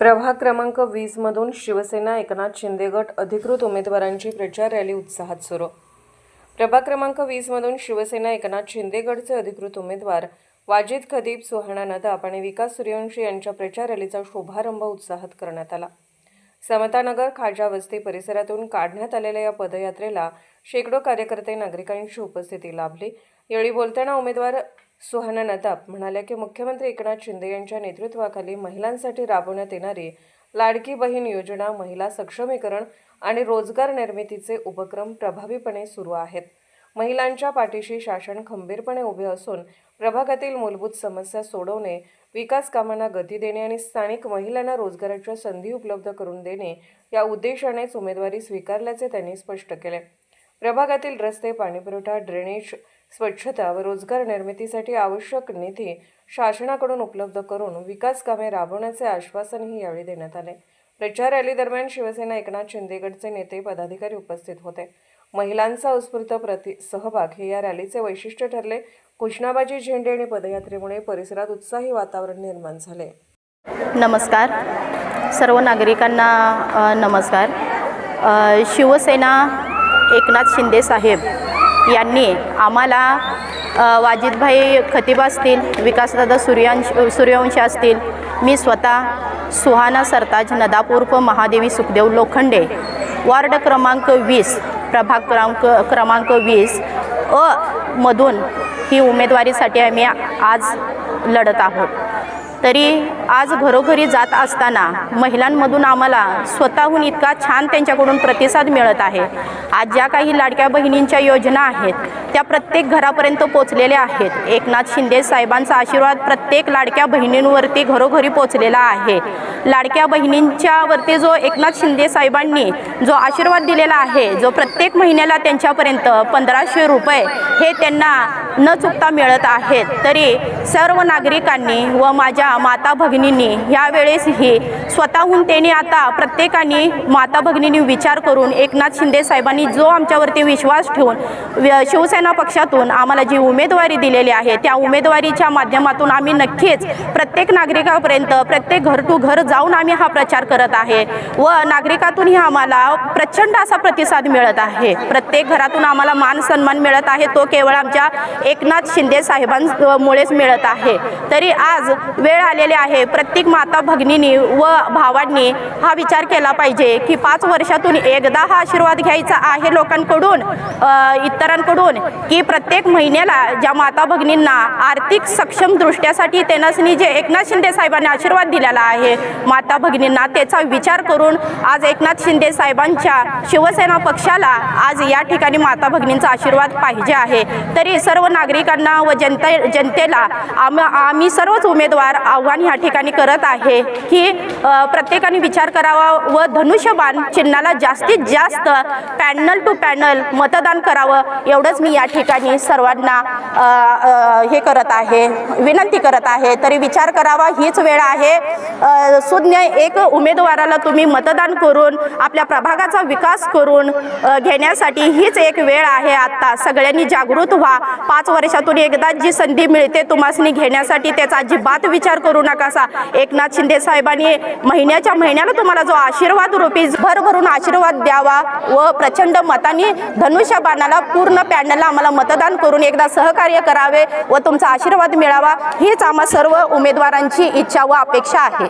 प्रभाग क्रमांक वीसमधून शिवसेना एकनाथ शिंदे गट अधिकृत उमेदवारांची प्रचार रॅली उत्साहात सुरू. प्रभाग क्रमांक वीसमधून शिवसेना एकनाथ शिंदे गटचे अधिकृत उमेदवार वाजिद खदीब सुहाना नदाब आणि विकास सूर्यवंशी यांच्या प्रचार रॅलीचा शुभारंभ उत्साहात करण्यात आला. समतानगर खाजा वस्ती परिसरातून काढण्यात आलेल्या या पदयात्रेला शेकडो कार्यकर्ते नागरिकांची उपस्थिती लाभली. यावेळी बोलताना उमेदवार सुहाना नदाब म्हणाल्या की मुख्यमंत्री एकनाथ शिंदे यांच्या नेतृत्वाखाली महिलांसाठी राबवण्यात येणारी लाडकी बहीण योजना महिला सक्षमीकरण आणि रोजगार निर्मितीचे उपक्रम प्रभावीपणे सुरू आहेत. महिलांच्या पाठीशी शासन खंबीरपणे उभे असून प्रभागातील मूलभूत समस्या सोडवणे विकास कामांना गती देणे आणि स्थानिक महिलांना रोजगाराच्या संधी उपलब्ध करून देणे या उद्देशानेच उमेदवारी स्वीकारल्याचे त्यांनी स्पष्ट केले. प्रभागातील रस्ते पाणीपुरवठा ड्रेनेज स्वच्छता व रोजगार निर्मितीसाठी आवश्यक निधी शासनाकडून उपलब्ध करून विकास कामे राबवण्याचे आश्वासनही यावेळी देण्यात आले. प्रचार रॅलीदरम्यान शिवसेना एकनाथ शिंदेगडचे नेते पदाधिकारी उपस्थित होते. महिलांचा उत्स्फूर्त प्रति सहभाग हे या रॅलीचे वैशिष्ट्य ठरले. घोषणाबाजी झेंडे आणि पदयात्रेमुळे परिसरात उत्साही वातावरण निर्माण झाले. नमस्कार. सर्व नागरिकांना नमस्कार. शिवसेना एकनाथ शिंदे साहेब यांनी आम्हाला वाजिदभाई खतीब असतील विकासदादा सूर्यांश सूर्यवंशी असतील मी स्वतः सुहाना सरताज नदापूर्फ महादेवी सुखदेव लोखंडे वार्ड क्रमांक वीस प्रभाग क्रमांक क्रमांक वीस अ मधून ही उमेदवारीसाठी आम्ही आज लढत आहोत. तरी आज घरोघरी जात असताना महिलांमधून आम्हाला स्वतःहून इतका छान त्यांच्याकडून प्रतिसाद मिळत आहे. आज ज्या काही लाडक्या बहिणींच्या योजना आहेत त्या प्रत्येक घरापर्यंत पोचलेल्या आहेत. एकनाथ शिंदे साहेबांचा आशीर्वाद प्रत्येक लाडक्या बहिणींवरती घरोघरी पोचलेला आहे. लाडक्या बहिणींच्यावरती जो एकनाथ शिंदे साहेबांनी जो आशीर्वाद दिलेला आहे जो प्रत्येक महिन्याला त्यांच्यापर्यंत पंधराशे रुपये हे त्यांना न चुकता मिळत आहेत. तरी सर्व नागरिकांनी व माझ्या माता भगिनींनी यावेळेसही स्वतःहून त्यांनी आता प्रत्येकाने माता भगिनींनी विचार करून एकनाथ शिंदे साहेबांनी जो आमच्यावरती विश्वास ठेवून शिवसेना पक्षातून आम्हाला जी उमेदवारी दिलेली आहे त्या उमेदवारीच्या माध्यमातून आम्ही नक्कीच प्रत्येक नागरिकापर्यंत प्रत्येक घर टू घर जाऊन आम्ही हा प्रचार करत आहे व नागरिकातूनही आम्हाला प्रचंड असा प्रतिसाद मिळत आहे. प्रत्येक घरातून आम्हाला मान सन्मान मिळत आहे तो केवळ आमच्या एकनाथ शिंदे साहेबांमुळेच मिळत आहे. तरी आज वेळ आलेली आहे. प्रत्येक माता भगिनींनी व भावांनी हा विचार केला पाहिजे की पाच वर्षातून एकदा हा आशीर्वाद घ्यायचा आहे लोकांकडून इतरांकडून की प्रत्येक महिन्याला ज्या माता भगिनींना आर्थिक सक्षम दृष्ट्यासाठी त्यांनासनी जे एकनाथ शिंदे साहेबांनी आशीर्वाद दिलेला आहे माता भगिनींना त्याचा विचार करून आज एकनाथ शिंदे साहेबांच्या शिवसेना पक्षाला आज या ठिकाणी माता भगिनींचा आशीर्वाद पाहिजे आहे. तरी सर्व नागरिकांना व जनते जनतेला आम आम्ही सर्वच उमेदवार आव्हान या ठिकाणी करत आहे की प्रत्येकाने विचार करावा व धनुष्यबाण चिन्हाला जास्तीत जास्त पॅनल टू पॅनल मतदान करावं एवढंच मी या ठिकाणी सर्वांना हे करत आहे विनंती करत आहे. तरी विचार करावा हीच वेळ आहे. सुज्ञ एक उमेदवाराला तुम्ही मतदान करून आपल्या प्रभागाचा विकास करून घेण्यासाठी हीच एक वेळ आहे आत्ता. सगळ्यांनी जागृत व्हा. पाच वर्षातून एकदा जी संधी मिळते तुम्हाला घेण्यासाठी त्याचा अजिबात विचार करू नकासा. एकनाथ शिंदे साहेबांनी महिन्याच्या महिन्याला तुम्हाला जो आशीर्वाद रूपी भरभरून आशीर्वाद द्यावा व प्रचंड मतानी धनुष्य बाणाला पूर्ण पॅनलला आम्हाला मतदान करून एकदा सहकार्य करावे व तुमचा आशीर्वाद मिळावा. हीच आम्हा सर्व उमेदवारांची इच्छा व अपेक्षा आहे.